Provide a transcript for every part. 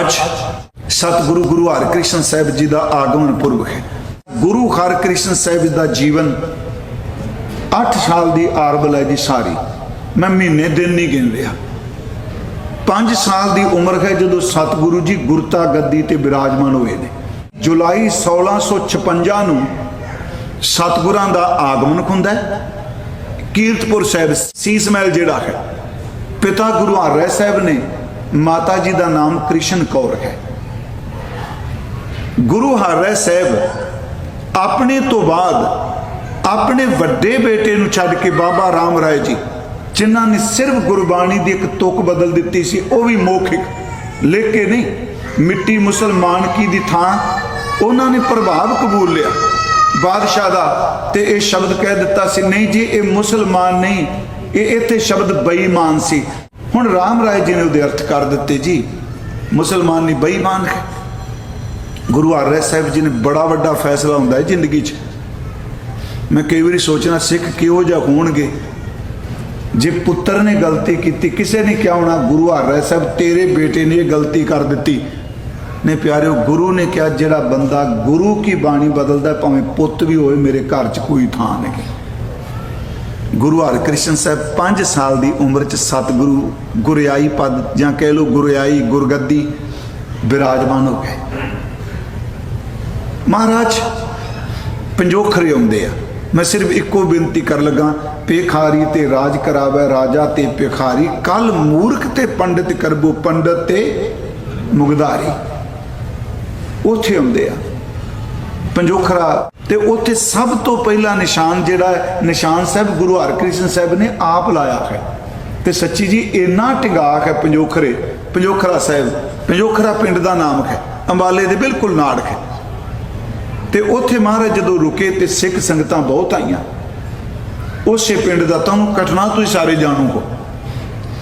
ਅੱਜ ਸਤਿਗੁਰੂ ਗੁਰੂ ਹਰਿਕ੍ਰਿਸ਼ਨ ਸਾਹਿਬ ਜੀ ਦਾ ਆਗਮਨ ਪੁਰਬ ਹੈ। ਗੁਰੂ ਹਰਿਕ੍ਰਿਸ਼ਨ ਸਾਹਿਬ ਜੀ ਦਾ ਜੀਵਨ 8 ਸਾਲ ਦੀ ਆਰਬਲ ਹੈ ਜੀ ਸਾਰੀ। ਮੈਂ ਮਹੀਨੇ ਦਿਨ ਨਹੀਂ ਗਿਣ ਰਿਹਾ 5 ਸਾਲ ਦੀ ਉਮਰ ਹੈ ਜਦੋਂ ਸਤਿਗੁਰੂ ਜੀ ਗੁਰਤਾ ਗੱਦੀ ਤੇ ਬਿਰਾਜਮਾਨ ਹੋਏ ਨੇ। ਜੁਲਾਈ 1656 ਨੂੰ ਸਤਿਗੁਰਾਂ ਦਾ ਆਗਮਨ ਹੁੰਦਾ ਹੈ। ਕੀਰਤਪੁਰ ਸਾਹਿਬ ਸੀਸ ਮਹਿਲ ਜਿਹੜਾ ਹੈ, ਪਿਤਾ ਗੁਰੂ ਹਰਿ ਸਾਹਿਬ ਨੇ ਮਾਤਾ ਜੀ ਦਾ ਨਾਮ ਕ੍ਰਿਸ਼ਨ ਕੌਰ ਹੈ। ਗੁਰੂ ਹਰਿ ਸਾਹਿਬ ਆਪਣੇ ਤੋਂ ਬਾਅਦ ਆਪਣੇ ਵੱਡੇ ਬੇਟੇ ਨੂੰ ਛੱਡ ਕੇ ਬਾਬਾ ਰਾਮ ਰਾਏ ਜੀ, ਜਿਨ੍ਹਾਂ ਨੇ ਸਿਰਫ ਗੁਰਬਾਣੀ ਦੀ ਇੱਕ ਤੁਕ ਬਦਲ ਦਿੱਤੀ ਸੀ, ਉਹ ਵੀ ਮੌਖਿਕ। ਲਿਖ ਕੇ ਨਹੀਂ, ਮਿੱਟੀ ਮੁਸਲਮਾਨ ਕੀ ਦੀ ਥਾਂ? ਉਹਨਾਂ ਨੇ ਪ੍ਰਭਾਵ ਕਬੂਲ ਲਿਆ। ਬਾਦਸ਼ਾਹ ਦਾ ਤੇ ਇਹ ਸ਼ਬਦ ਕਹਿ ਦਿੱਤਾ ਸੀ, ਨਹੀਂ ਜੀ, ਇਹ ਮੁਸਲਮਾਨ ਨਹੀਂ, ਇਹ ਇੱਥੇ ਸ਼ਬਦ ਬੇਈਮਾਨ ਸੀ। ਹੁਣ ਰਾਮ ਰਾਏ ਜੀ ਨੇ ਉਹਦੇ ਅਰਥ ਕਰ ਦਿੱਤੇ ਜੀ, ਮੁਸਲਮਾਨ ਨਹੀਂ ਬੇਈਮਾਨ ਹੈ। ਗੁਰੂ ਹਰਿ ਸਾਹਿਬ ਜੀ ਨੇ ਬੜਾ ਵੱਡਾ ਫੈਸਲਾ ਹੁੰਦਾ ਹੈ ਜ਼ਿੰਦਗੀ 'ਚ। ਮੈਂ ਕਈ ਵਾਰੀ ਸੋਚਣਾ, ਸਿੱਖ ਕਿਹੋ ਜਿਹਾ ਹੋਣਗੇ? ਜੇ ਪੁੱਤਰ ਨੇ ਗਲਤੀ ਕੀਤੀ, ਕਿਸੇ ਨੇ ਕਿਹਾ ਹੋਣਾ, ਗੁਰੂ ਹਰਿ ਸਾਹਿਬ, ਤੇਰੇ ਬੇਟੇ ਨੇ ਇਹ ਗਲਤੀ ਕਰ ਦਿੱਤੀ। ਨੇ ਪਿਆਰਿਓ, ਗੁਰੂ ਨੇ ਕਿਹਾ, ਜਿਹੜਾ ਬੰਦਾ ਗੁਰੂ ਕੀ ਬਾਣੀ ਬਦਲਦਾ ਭਾਵੇਂ ਪੁੱਤ ਵੀ ਹੋਏ ਮੇਰੇ ਘਰ 'ਚ ਕੋਈ ਥਾਂ ਨਹੀਂ। ਗੁਰੂ ਹਰਿਕ੍ਰਿਸ਼ਨ ਸਾਹਿਬ 5 ਸਾਲ ਦੀ ਉਮਰ 'ਚ ਸਤਿਗੁਰੂ ਗੁਰਿਆਈ ਪਦ, ਜਾਂ ਕਹਿ ਲਓ ਗੁਰਿਆਈ, ਗੁਰਗੱਦੀ ਵਿਰਾਜਮਾਨ ਹੋ ਗਏ। ਮਹਾਰਾਜ, ਪੰਜੋਖਰੇ ਆਉਂਦੇ ਆ। ਮੈਂ ਸਿਰਫ ਇੱਕੋ ਬੇਨਤੀ ਕਰ ਲਗਾ ਪੇਖਾਰੀ ਤੇ ਰਾਜ ਕਰਾਵੇ, ਰਾਜਾ ਤੇ ਪੇਖਾਰੀ ਕਲ ਮੂਰਖ ਤੇ ਪੰਡਿਤ ਕਰਬੋ ਪੰਡਤ ਤੇ ਮੁਗਦਾਰੀ ਉੱਥੇ ਆਉਂਦੇ ਆ। ਪੰਜੋਖਰਾ ਤੇ ਉੱਥੇ ਸਭ ਤੋਂ ਪਹਿਲਾ ਨਿਸ਼ਾਨ ਜਿਹੜਾ ਹੈ, ਨਿਸ਼ਾਨ ਸਾਹਿਬ ਗੁਰੂ ਹਰਕ੍ਰਿਸ਼ਨ ਸਾਹਿਬ ਨੇ ਆਪ ਲਾਇਆ ਹੈ। ਤੇ ਸੱਚੀ ਜੀ ਇੰਨਾ ਟਿਗਾਕ ਹੈ ਪੰਜੋਖਰੇ ਪੰਜੋਖਰਾ ਸਾਹਿਬ ਪੰਜੋਖਰਾ ਪਿੰਡ ਦਾ ਨਾਮ ਹੈ ਅੰਬਾਲੇ ਦੇ ਬਿਲਕੁਲ ਨਾੜ ਹੈ। ਤੇ ਉੱਥੇ ਮਹਾਰਾਜ ਜਦੋਂ ਰੁਕੇ ਤੇ ਸਿੱਖ ਸੰਗਤਾਂ ਬਹੁਤ ਆਈਆਂ। ਉਸੇ ਪਿੰਡ ਦਾ ਤੁਹਾਨੂੰ ਘਟਨਾ ਤੁਸੀਂ ਸਾਰੇ ਜਾਣੂ ਹੋ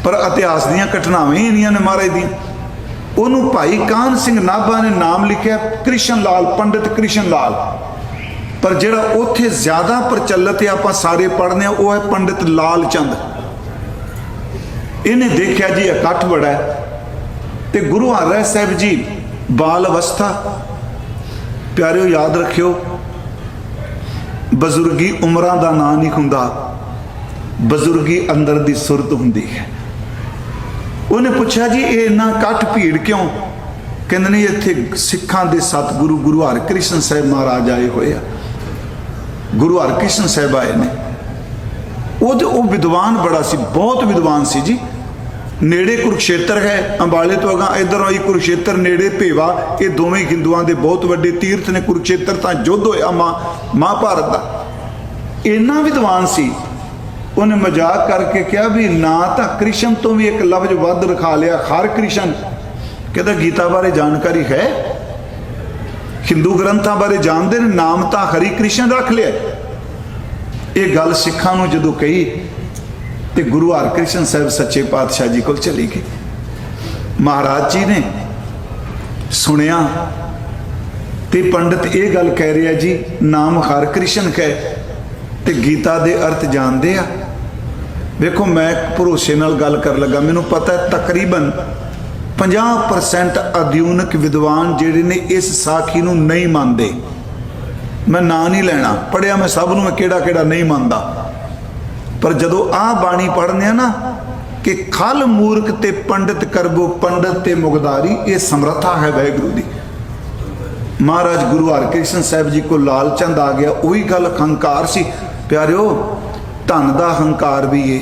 ਪਰ ਇਤਿਹਾਸ ਦੀਆਂ ਘਟਨਾਵਾਂ ਹੀ ਇੰਨੀਆਂ ਨੇ ਮਹਾਰਾਜ ਦੀਆਂ। ਉਹਨੂੰ ਭਾਈ ਕਾਨ ਸਿੰਘ ਨਾਭਾ ਨੇ ਨਾਮ ਲਿਖਿਆ? ਕ੍ਰਿਸ਼ਨ ਲਾਲ, ਪੰਡਿਤ ਕ੍ਰਿਸ਼ਨ ਲਾਲ। ਪਰ ਜਿਹੜਾ ਉੱਥੇ ਜ਼ਿਆਦਾ ਪ੍ਰਚਲਿਤ ਹੈ, ਆਪਾਂ ਸਾਰੇ ਪੜ੍ਹਨੇ ਆ ਉਹ ਹੈ ਪੰਡਿਤ ਲਾਲ ਚੰਦ। ਇਹਨੇ ਦੇਖਿਆ ਜੀ, ਇਕੱਠ ਬੜਾ ਹੈ। ਤੇ ਗੁਰੂ ਹਰਿ ਸਾਹਿਬ ਜੀ, ਬਾਲ ਅਵਸਥਾ। ਪਿਆਰਿਓ, ਯਾਦ ਰੱਖਿਓ, ਬਜ਼ੁਰਗੀ ਉਮਰਾਂ ਦਾ ਨਾਂ ਨਹੀਂ ਹੁੰਦਾ। ਬਜ਼ੁਰਗੀ ਅੰਦਰ ਦੀ ਸੁਰਤ ਹੁੰਦੀ ਹੈ। ਉਹਨੇ ਪੁੱਛਿਆ ਜੀ, ਇਹ ਇੰਨਾ ਇਕੱਠ ਭੀੜ ਕਿਉਂ? ਕਹਿੰਦੇ ਨੇ, ਇੱਥੇ ਸਿੱਖਾਂ ਦੇ ਸਤਿਗੁਰੂ ਗੁਰੂ ਹਰਕ੍ਰਿਸ਼ਨ ਸਾਹਿਬ ਮਹਾਰਾਜ ਆਏ ਹੋਏ ਆ। ਗੁਰੂ ਹਰਕ੍ਰਿਸ਼ਨ ਸਾਹਿਬ ਆਏ ਨੇ। ਉਹ ਤੇ ਉਹ ਵਿਦਵਾਨ ਬੜਾ ਸੀ, ਬਹੁਤ ਵਿਦਵਾਨ ਸੀ ਜੀ। ਨੇੜੇ ਕੁਰਕਸ਼ੇਤਰ ਹੈ, ਅੰਬਾਲੇ ਤੋਂ ਅਗਾ ਇਧਰ ਹੀ ਕੁਰੂਕਸ਼ੇਤਰ, ਨੇੜੇ ਭੇਵਾ, ਇਹ ਦੋਵੇਂ ਹਿੰਦੂਆਂ ਦੇ ਬਹੁਤ ਵੱਡੇ ਤੀਰਥ ਨੇ। ਕੁਰਕਸ਼ੇਤਰ ਤਾਂ ਯੁੱਧ ਹੋਇਆ ਮਾ ਮਹਾਭਾਰਤ ਦਾ। ਇੰਨਾ ਵਿਦਵਾਨ ਸੀ ਉਹਨੇ ਮਜ਼ਾਕ ਕਰਕੇ ਕਿਹਾ ਵੀ ਨਾ ਤਾਂ ਕ੍ਰਿਸ਼ਨ ਤੋਂ ਵੀ ਇੱਕ ਲਫ਼ਜ਼ ਵੱਧ ਰਖਾ ਲਿਆ। ਹਰ ਕ੍ਰਿਸ਼ਨ ਕਹਿੰਦਾ, ਗੀਤਾ ਬਾਰੇ ਜਾਣਕਾਰੀ ਹੈ? ਹਿੰਦੂ ਗ੍ਰੰਥਾਂ ਬਾਰੇ ਜਾਣਦੇ ਨੇ, ਨਾਮ ਤਾਂ ਹਰੀ ਕ੍ਰਿਸ਼ਨ ਰੱਖ ਲਿਆ। ਇਹ ਗੱਲ ਸਿੱਖਾਂ ਨੂੰ ਜਦੋਂ ਕਹੀ ਤੇ ਗੁਰੂ ਹਰਕ੍ਰਿਸ਼ਨ ਸਾਹਿਬ ਸੱਚੇ ਪਾਤਸ਼ਾਹ ਜੀ ਕੋਲ ਚਲੀ ਗਏ ਮਹਾਰਾਜ ਜੀ ਨੇ ਸੁਣਿਆ ਤੇ ਪੰਡਿਤ ਇਹ ਗੱਲ ਕਹਿ ਰਿਹਾ ਜੀ, ਨਾਮ ਹਰਕ੍ਰਿਸ਼ਨ ਕਹੇ ਤੇ ਗੀਤਾ ਦੇ ਅਰਥ ਜਾਣਦੇ ਆ। ਵੇਖੋ ਮੈਂ ਭਰੋਸੇ ਨਾਲ ਗੱਲ ਕਰਨ ਲੱਗਾ। ਮੈਨੂੰ ਪਤਾ ਹੈ ਤਕਰੀਬਨ 50% ਅਧਿਊਨਕ ਵਿਦਵਾਨ ਜਿਹੜੇ ਨੇ ਇਸ ਸਾਖੀ ਨੂੰ ਨਹੀਂ ਮੰਨਦੇ। ਮੈਂ ਨਾਂ ਨਹੀਂ ਲੈਣਾ। ਪੜਿਆ ਮੈਂ ਸਭ ਨੂੰ, ਮੈਂ ਕਿਹੜਾ ਕਿਹੜਾ ਨਹੀਂ ਮੰਨਦਾ। ਪਰ ਜਦੋਂ ਆਹ ਬਾਣੀ ਪੜ੍ਹਨੇ ਆ ਨਾ ਕਿ ਖਲ ਮੂਰਖ ਤੇ ਪੰਡਿਤ ਕਰਬੋ ਪੰਡਿਤ ਤੇ ਮੁਗਦਾਰੀ ਇਹ ਸਮਰੱਥਾ ਹੈ ਵਾਹਿਗੁਰੂ ਦੀ। ਮਹਾਰਾਜ ਗੁਰੂ ਹਰਕ੍ਰਿਸ਼ਨ ਸਾਹਿਬ ਜੀ ਕੋ ਲਾਲਚੰਦ ਆ ਗਿਆ, ਉਹੀ ਗੱਲ ਹੰਕਾਰ ਸੀ। ਪਿਆਰਿਓ ਧਨ ਦਾ ਹੰਕਾਰ ਵੀ ਏ।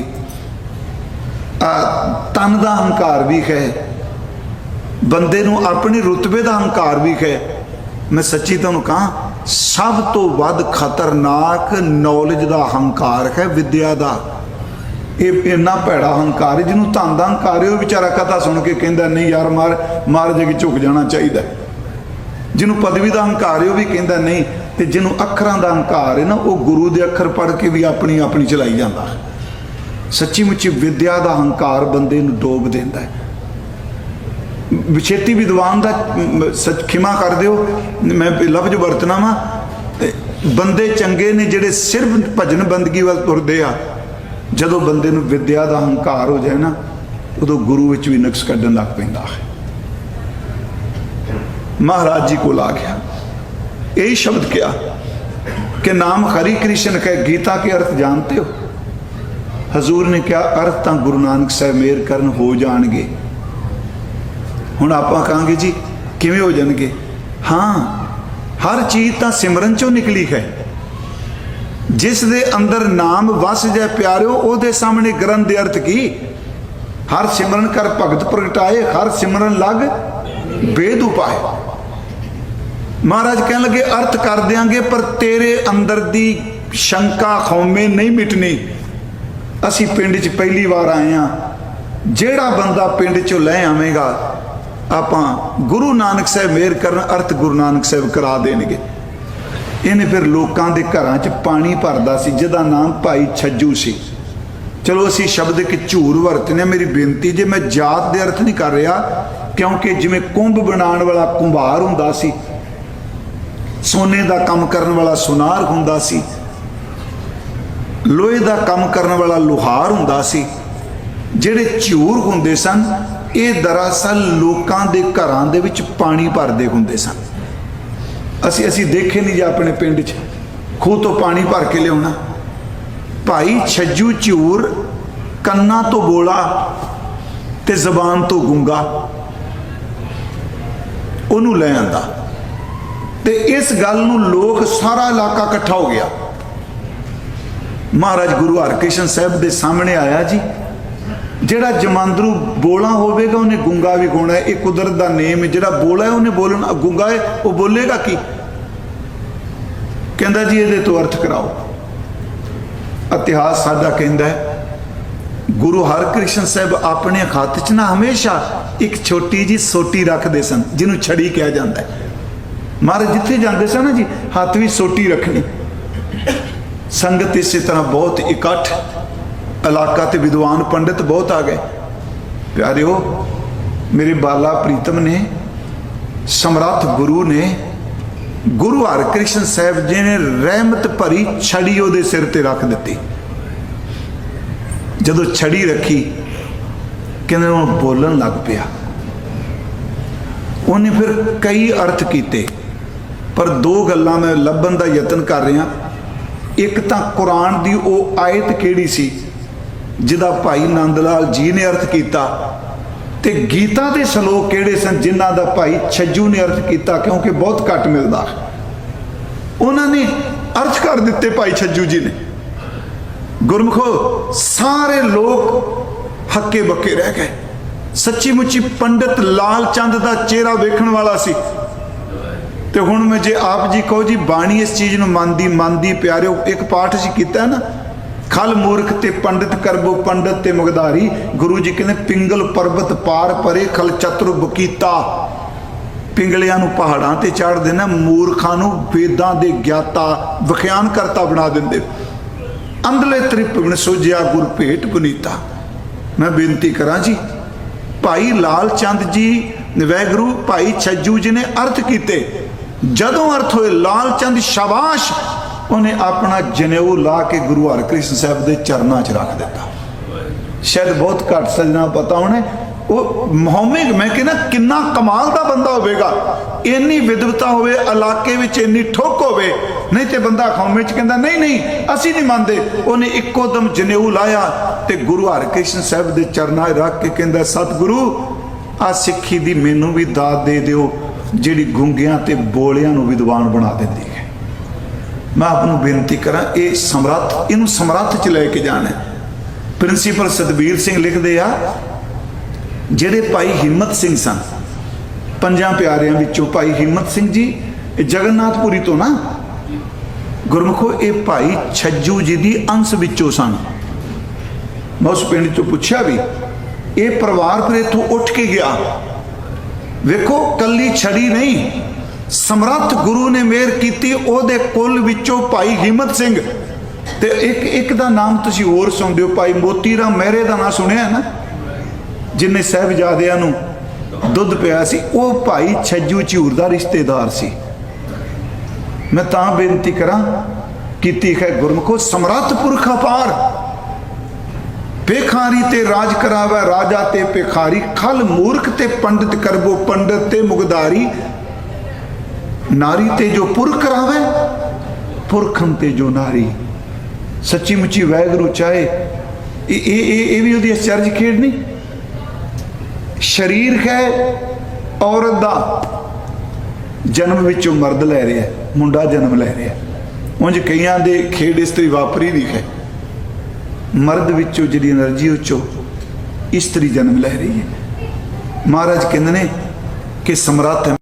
ਆ ਤਨ ਦਾ ਹੰਕਾਰ ਵੀ ਹੈ। ਬੰਦੇ ਨੂੰ ਆਪਣੇ ਰੁਤਬੇ ਦਾ ਹੰਕਾਰ ਵੀ ਹੈ। ਮੈਂ ਸੱਚੀ ਤੁਹਾਨੂੰ ਕਹਾਂ, ਸਭ ਤੋਂ ਵੱਧ ਖਤਰਨਾਕ ਨੌਲੇਜ ਦਾ ਹੰਕਾਰ ਹੈ ਵਿਦਿਆ ਦਾ। ਇਹ ਇੰਨਾ ਭੈੜਾ ਹੰਕਾਰ ਹੈ ਜਿਹਨੂੰ ਧਨ ਦਾ ਹੰਕਾਰ ਹੈ ਉਹ ਵਿਚਾਰਾ ਕਥਾ ਸੁਣ ਕੇ ਕਹਿੰਦਾ, ਨਹੀਂ ਯਾਰ, ਮਾਰ ਮਾਰ ਜੇ ਕਿ ਝੁਕ ਜਾਣਾ ਚਾਹੀਦਾ ਜਿਹਨੂੰ ਪਦਵੀ ਦਾ ਹੰਕਾਰ ਹੈ ਉਹ ਵੀ ਕਹਿੰਦਾ, ਨਹੀਂ ਤੇ ਜਿਹਨੂੰ ਅੱਖਰਾਂ ਦਾ ਹੰਕਾਰ ਹੈ ਨਾ, ਉਹ ਗੁਰੂ ਦੇ ਅੱਖਰ ਪੜ੍ਹ ਕੇ ਵੀ ਆਪਣੀ ਆਪਣੀ ਚਲਾਈ ਜਾਂਦਾ ਹੈ। ਸੱਚੀ ਮੁੱਚੀ ਵਿਦਿਆ ਦਾ ਹੰਕਾਰ ਬੰਦੇ ਨੂੰ ਡੋਬ ਦਿੰਦਾ ਹੈ। ਵਿਛੇਤੀ ਵਿਦਵਾਨ ਦਾ ਸੱਚ ਖਿਮਾ ਕਰ ਦਿਓ। ਮੈਂ ਲਫ਼ਜ਼ ਵਰਤਣਾ ਵਾ। ਬੰਦੇ ਚੰਗੇ ਨੇ ਜਿਹੜੇ ਸਿਰਫ ਭਜਨ ਬੰਦਗੀ ਵੱਲ ਤੁਰਦੇ ਆ। ਜਦੋਂ ਬੰਦੇ ਨੂੰ ਵਿਦਿਆ ਦਾ ਹੰਕਾਰ ਹੋ ਜਾਏ ਨਾ, ਉਦੋਂ ਗੁਰੂ ਵਿੱਚ ਵੀ ਨਕਸ ਕੱਢਣ ਲੱਗ ਪੈਂਦਾ ਹੈ। ਮਹਾਰਾਜ ਜੀ ਕੋਲ ਆ ਗਿਆ। यही शब्द किया कि नाम हरि कृष्ण का गीता के अर्थ जानते हो हजूर ने क्या अर्थ ਤਾਂ ਗੁਰੂ ਨਾਨਕ ਸਾਹਿਬ ਮੇਰ ਕਰਨ ਹੋ ਜਾਣਗੇ ਹੁਣ ਆਪਾਂ ਕਹਾਂਗੇ ਜੀ ਕਿਵੇਂ ਹੋ ਜਾਣਗੇ ਹਾਂ ਹਰ ਚੀਜ਼ ਤਾਂ ਸਿਮਰਨ ਚੋਂ ਨਿਕਲੀ ਹੈ ਜਿਸ ਦੇ ਅੰਦਰ ਨਾਮ ਵਸ ਜਾਏ ਪਿਆਰਿਓ ਉਹਦੇ ਸਾਹਮਣੇ ਗ੍ਰੰਥ ਦੇ ਅਰਥ ਕੀ ਹਰ ਸਿਮਰਨ ਕਰ ਭਗਤ ਪ੍ਰਗਟਾਏ ਹਰ ਸਿਮਰਨ ਲਗ ਬੇਦ ਉਪਾਏ ਮਹਾਰਾਜ ਕਹਿਣ ਲੱਗੇ, ਅਰਥ ਕਰ ਦਿਆਂਗੇ, ਪਰ ਤੇਰੇ ਅੰਦਰ ਦੀ ਸ਼ੰਕਾ ਖੌਮੇ ਨਹੀਂ ਮਿਟਣੀ। ਅਸੀਂ ਪਿੰਡ 'ਚ ਪਹਿਲੀ ਵਾਰ ਆਏ ਆ। ਜਿਹੜਾ ਬੰਦਾ ਪਿੰਡ 'ਚੋਂ ਲੈ ਆਵੇਂਗਾ, ਆਪਾਂ ਗੁਰੂ ਨਾਨਕ ਸਾਹਿਬ ਮੇਰ ਕਰਨ ਅਰਥ ਗੁਰੂ ਨਾਨਕ ਸਾਹਿਬ ਕਰਾ ਦੇਣਗੇ। ਇਹਨੇ ਫਿਰ ਲੋਕਾਂ ਦੇ ਘਰਾਂ 'ਚ ਪਾਣੀ ਭਰਦਾ ਸੀ, ਜਿਹਦਾ ਨਾਮ ਭਾਈ ਛੱਜੂ ਸੀ। ਚਲੋ ਅਸੀਂ ਸ਼ਬਦ ਇੱਕ ਝੂਰ ਵਰਤਨੇ ਮੇਰੀ ਬੇਨਤੀ, ਜੇ ਮੈਂ ਜਾਤ ਦੇ ਅਰਥ ਨਹੀਂ ਕਰ ਰਿਹਾ, ਕਿਉਂਕਿ ਜਿਵੇਂ ਕੁੰਭ ਬਣਾਉਣ ਵਾਲਾ ਕੁੰਭਾਰ ਹੁੰਦਾ ਸੀ ਸੋਨੇ ਦਾ ਕੰਮ ਕਰਨ ਵਾਲਾ ਸੁਨਾਰ ਹੁੰਦਾ ਸੀ। ਲੋਹੇ ਦਾ ਕੰਮ ਕਰਨ ਵਾਲਾ ਲੁਹਾਰ ਹੁੰਦਾ ਸੀ। ਜਿਹੜੇ ਝੂਰ ਹੁੰਦੇ ਸਨ, ਇਹ ਦਰਅਸਲ ਲੋਕਾਂ ਦੇ ਘਰਾਂ ਦੇ ਵਿੱਚ ਪਾਣੀ ਭਰਦੇ ਹੁੰਦੇ ਸਨ। ਅਸੀਂ ਅਸੀਂ ਦੇਖੇ ਨਹੀਂ ਜਾਂ ਆਪਣੇ ਪਿੰਡ 'ਚ। ਖੂਹ ਤੋਂ ਪਾਣੀ ਭਰ ਕੇ ਲਿਆਉਣਾ। ਭਾਈ ਛੱਜੂ ਝੂਰ ਕੰਨਾਂ ਤੋਂ ਬੋਲਾ ਤੇ ਜ਼ਬਾਨ ਤੋਂ ਗੁੰਗਾ। ਉਹਨੂੰ ਲੈ ਆਂਦਾ। ਤੇ ਇਸ ਗੱਲ ਨੂੰ ਲੋਕ ਸਾਰਾ ਇਲਾਕਾ ਇਕੱਠਾ ਹੋ ਗਿਆ। ਮਹਾਰਾਜ ਗੁਰੂ ਹਰਕ੍ਰਿਸ਼ਨ ਸਾਹਿਬ ਦੇ ਸਾਹਮਣੇ ਆਇਆ ਜੀ। ਜਿਹੜਾ ਜਮਾਂਦਰੂ ਬੋਲਾ ਹੋਵੇਗਾ, ਉਹਨੇ ਗੁੰਗਾ ਵੀ ਗਾਉਣਾ ਇਹ ਕੁਦਰਤ ਦਾ ਨੇਮ ਹੈ। ਜਿਹੜਾ ਬੋਲਾ ਹੈ, ਉਹਨੇ ਬੋਲਣਾ ਗੁੰਗਾ ਹੈ, ਉਹ ਬੋਲੇਗਾ ਕੀ? ਕਹਿੰਦਾ ਜੀ, ਇਹਦੇ ਤੋਂ ਅਰਥ ਕਰਾਓ। ਇਤਿਹਾਸ ਸਾਡਾ ਕਹਿੰਦਾ ਹੈ, ਗੁਰੂ ਹਰਕ੍ਰਿਸ਼ਨ ਸਾਹਿਬ ਆਪਣੇ ਹੱਥ 'ਚ ਨਾ ਹਮੇਸ਼ਾ ਇੱਕ ਛੋਟੀ ਜੀ ਸੋਟੀ ਰੱਖਦੇ ਸਨ, ਜਿਹਨੂੰ ਛੜੀ ਕਿਹਾ ਜਾਂਦਾ ਹੈ। ਮਹਾਰਾਜ ਜਿੱਥੇ ਜਾਂਦੇ ਸਨ ਨਾ ਜੀ, ਹੱਥ ਵੀ ਸੋਟੀ ਰੱਖਣੀ। ਸੰਗਤ ਇਸੇ ਤਰ੍ਹਾਂ ਬਹੁਤ ਇਕੱਠ, ਇਲਾਕਾ ਤੇ ਵਿਦਵਾਨ ਪੰਡਿਤ ਬਹੁਤ ਆ ਗਏ। ਪਿਆਰਿਓ, ਮੇਰੇ ਬਾਲਾ ਪ੍ਰੀਤਮ ਨੇ, ਸਮਰੱਥ ਗੁਰੂ ਨੇ, ਗੁਰੂ ਹਰਿਕ੍ਰਿਸ਼ਨ ਸਾਹਿਬ ਜੀ ਨੇ ਰਹਿਮਤ ਭਰੀ ਛੜੀ ਉਹਦੇ ਸਿਰ ਤੇ ਰੱਖ ਦਿੱਤੀ। ਜਦੋਂ ਛੜੀ ਰੱਖੀ, ਕਹਿੰਦੇ ਉਹ ਬੋਲਣ ਲੱਗ ਪਿਆ। ਉਹਨੇ ਫਿਰ ਕਈ ਅਰਥ ਕੀਤੇ। ਪਰ ਦੋ ਗੱਲਾਂ ਮੈਂ ਲੱਭਣ ਦਾ ਯਤਨ ਕਰ ਰਿਹਾ। ਇੱਕ ਤਾਂ ਕੁਰਾਨ ਦੀ ਉਹ ਆਇਤ ਕਿਹੜੀ ਸੀ, ਜਿਹਦਾ ਭਾਈ ਨੰਦ ਲਾਲ ਜੀ ਨੇ ਅਰਥ ਕੀਤਾ ਤੇ ਗੀਤਾ ਦੇ ਸ਼ਲੋਕ ਕਿਹੜੇ ਸਨ, ਜਿਨ੍ਹਾਂ ਦਾ ਭਾਈ ਛੱਜੂ ਨੇ ਅਰਥ ਕੀਤਾ, ਕਿਉਂਕਿ ਬਹੁਤ ਘੱਟ ਮਿਲਦਾ। ਉਹਨਾਂ ਨੇ ਅਰਥ ਕਰ ਦਿੱਤੇ ਭਾਈ ਛੱਜੂ ਜੀ ਨੇ। ਗੁਰਮਖੋ, ਸਾਰੇ ਲੋਕ ਹੱਕੇ ਬੱਕੇ ਰਹਿ ਗਏ। ਸੱਚੀ ਮੁੱਚੀ ਪੰਡਿਤ ਲਾਲ ਚੰਦ ਦਾ ਚਿਹਰਾ ਵੇਖਣ ਵਾਲਾ ਸੀ। ਤੇ ਹੁਣ ਮੈਂ ਜੇ ਆਪ ਜੀ ਕਹੋ ਜੀ, ਬਾਣੀ ਇਸ ਚੀਜ਼ ਨੂੰ ਮੰਨਦੀ ਮੰਨਦੀ ਪਿਆਰਿਓ, ਇੱਕ ਪਾਠ ਜੀ ਕੀਤਾ ਨਾ, ਖਲ ਮੂਰਖ ਤੇ ਪੰਡਿਤ ਕਰਬੋ ਪੰਡਿਤ ਤੇ ਮੁਗਦਾਰੀ ਗੁਰੂ ਜੀ ਕਹਿੰਦੇ, ਪਿੰਗਲ ਪਰਬਤ ਪਾਰ ਪਰੇ, ਖਲ ਚਤੁਰ ਬਕੀਤਾ ਪਿੰਗਲਿਆਂ ਨੂੰ ਪਹਾੜਾਂ ਤੇ ਚੜ੍ਹ ਦੇਣਾ, ਮੂਰਖਾਂ ਨੂੰ ਵੇਦਾਂ ਦੇ ਗਿਆਤਾ, ਵਿਖਿਆਨ ਕਰਤਾ ਬਣਾ ਦਿੰਦੇ। ਅੰਧਲੇ ਤ੍ਰਿਪਗਣ ਸੋਜਿਆ ਗੁਰ ਭੇਟ ਪੁਨੀਤਾ ਮੈਂ ਬੇਨਤੀ ਕਰਾਂ ਜੀ, ਭਾਈ ਲਾਲ ਚੰਦ ਜੀ, ਵੈਗਰੂ, ਭਾਈ ਛੱਜੂ ਜੀ ਨੇ ਅਰਥ ਕੀਤੇ। ਜਦੋਂ ਅਰਥ ਹੋਏ ਲਾਲ ਚੰਦ ਸ਼ਾਬਾਸ਼, ਉਹਨੇ ਆਪਣਾ ਜਨੇਊ ਲਾ ਕੇ ਗੁਰੂ ਹਰਕ੍ਰਿਸ਼ਨ ਸਾਹਿਬ ਦੇ ਚਰਨਾਂ 'ਚ ਰੱਖ ਦਿੱਤਾ। ਸ਼ਾਇਦ ਬਹੁਤ ਘੱਟ ਸਜਣਾ ਪਤਾ ਹੋਣੇ, ਉਹ ਮਹੌਮੇ ਮੈਂ ਕਹਿੰਦਾ ਕਿੰਨਾ ਕਮਾਲ ਦਾ ਬੰਦਾ ਹੋਵੇਗਾ। ਇੰਨੀ ਵਿਦਵਤਾ ਹੋਵੇ, ਇਲਾਕੇ ਵਿੱਚ ਇੰਨੀ ਠੋਕ ਹੋਵੇ, ਨਹੀਂ ਤੇ ਬੰਦਾ ਖੌਮੇ 'ਚ ਕਹਿੰਦਾ, ਨਹੀਂ ਨਹੀਂ, ਅਸੀਂ ਨਹੀਂ ਮੰਨਦੇ। ਉਹਨੇ ਇੱਕੋ ਦਮ ਜਨੇਊ ਲਾਇਆ ਤੇ ਗੁਰੂ ਹਰਕ੍ਰਿਸ਼ਨ ਸਾਹਿਬ ਦੇ ਚਰਨਾਂ ਰੱਖ ਕੇ ਕਹਿੰਦਾ, ਸਤਿਗੁਰੂ ਆ ਸਿੱਖੀ ਦੀ ਮੈਨੂੰ ਵੀ ਦਾਤ ਦੇ ਦਿਓ। ਜਿਹੜੀ ਗੁੰਗਿਆਂ ਤੇ ਬੋਲਿਆਂ ਨੂੰ ਵਿਦਵਾਨ ਬਣਾ ਦਿੰਦੀ ਹੈ। ਮੈਂ ਆਪ ਨੂੰ ਬੇਨਤੀ ਕਰਾਂ, ਇਹ ਸਮਰੱਥ, ਇਹਨੂੰ ਸਮਰੱਥ ਚ ਲੈ ਕੇ ਜਾਣਾ ਪ੍ਰਿੰਸੀਪਲ ਸਤਬੀਰ ਸਿੰਘ ਲਿਖਦੇ ਆ, ਜਿਹੜੇ ਭਾਈ ਹਿੰਮਤ ਸਿੰਘ ਸਨ, ਪੰਜਾਂ ਪਿਆਰਿਆਂ ਵਿੱਚੋਂ ਭਾਈ ਹਿੰਮਤ ਸਿੰਘ ਜੀ, ਇਹ ਜਗਨਨਾਥਪੁਰੀ ਤੋਂ ਨਾ, ਗੁਰਮੁਖੋ, ਇਹ ਭਾਈ ਛੱਜੂ ਜੀ ਦੀ ਅੰਸ਼ ਵਿੱਚੋਂ ਸਨ। ਮੈਂ ਉਸ ਪਿੰਡ ਤੋਂ ਪੁੱਛਿਆ ਵੀ, ਇਹ ਪਰਿਵਾਰ ਫਿਰ ਇੱਥੋਂ ਉੱਠ ਕੇ ਗਿਆ? ਵੇਖੋ, ਕੱਲੀ ਛੜੀ ਨਹੀਂ। ਸਮਰੱਥ ਗੁਰੂ ਨੇ ਮਿਹਰ ਕੀਤੀ, ਉਹਦੇ ਕੁੱਲ ਵਿੱਚੋਂ ਭਾਈ ਹਿੰਮਤ ਸਿੰਘ। ਤੇ ਇੱਕ ਇੱਕ ਦਾ ਨਾਮ ਤੁਸੀਂ ਹੋਰ ਸੁਣਦੇ ਹੋ, ਭਾਈ ਮੋਤੀ ਰਾਮ ਮਹਿਰੇ ਦਾ ਨਾਮ ਸੁਣਿਆ ਹੈ ਨਾ? ਜਿਨੇ ਸਾਹਿਬਜ਼ਾਦਿਆਂ ਨੂੰ ਦੁੱਧ ਪਿਆ ਸੀ, ਉਹ ਭਾਈ ਛੱਜੂ ਝੂਰ ਦਾ ਰਿਸ਼ਤੇਦਾਰ ਸੀ। ਮੈਂ ਤਾਂ ਬੇਨਤੀ ਕਰਾਂ, ਕੀਤੀ ਹੈ ਗੁਰਮੁਖੋ, ਸਮਰੱਥ ਪੁਰਖ ਅਪਾਰ। ਭੇਖਾਰੀ ਤੇ ਰਾਜ ਕਰਾਵੇ, ਰਾਜਾ ਤੇ ਭੇਖਾਰੀ, ਖਲ ਮੂਰਖ ਤੇ ਪੰਡਿਤ ਕਰਬੋ ਪੰਡਿਤ ਤੇ ਮੁਗਦਾਰੀ ਨਾਰੀ ਤੇ ਜੋ ਪੁਰਖ ਰਾਵੇ ਪੁਰਖੰ ਤੇ ਜੋ ਨਾਰੀ। ਸੱਚੀ ਮੁੱਚੀ ਵੈਗਰੂ ਚਾਹੇ, ਇਹ ਇਹ ਇਹ ਇਹ ਵੀ ਉਹਦੀ ਅਚਰਜ ਖੇਡ ਨਹੀਂ। ਸਰੀਰ ਹੈ, ਔਰਤ ਦਾ। ਜਨਮ ਵਿੱਚੋਂ ਮਰਦ ਲੈ ਰਿਹਾ ਮੁੰਡਾ ਜਨਮ ਲੈ ਰਿਹਾ ਉਂਝ ਕਈਆਂ ਦੇ ਖੇਡ ਇਸਤਰੀ ਵਾਪਰੀ ਦੀ ਹੈ। ਮਰਦ ਵਿੱਚੋਂ ਜਿਹੜੀ એનર્ਜੀ ਉਹ ਇਸਤਰੀ ਜਨਮ ਲੈ ਰਹੀ ਹੈ। ਮਹਾਰਾਜ ਕਹਿੰਦੇ ਨੇ ਕਿ ਸਮਰੱਥ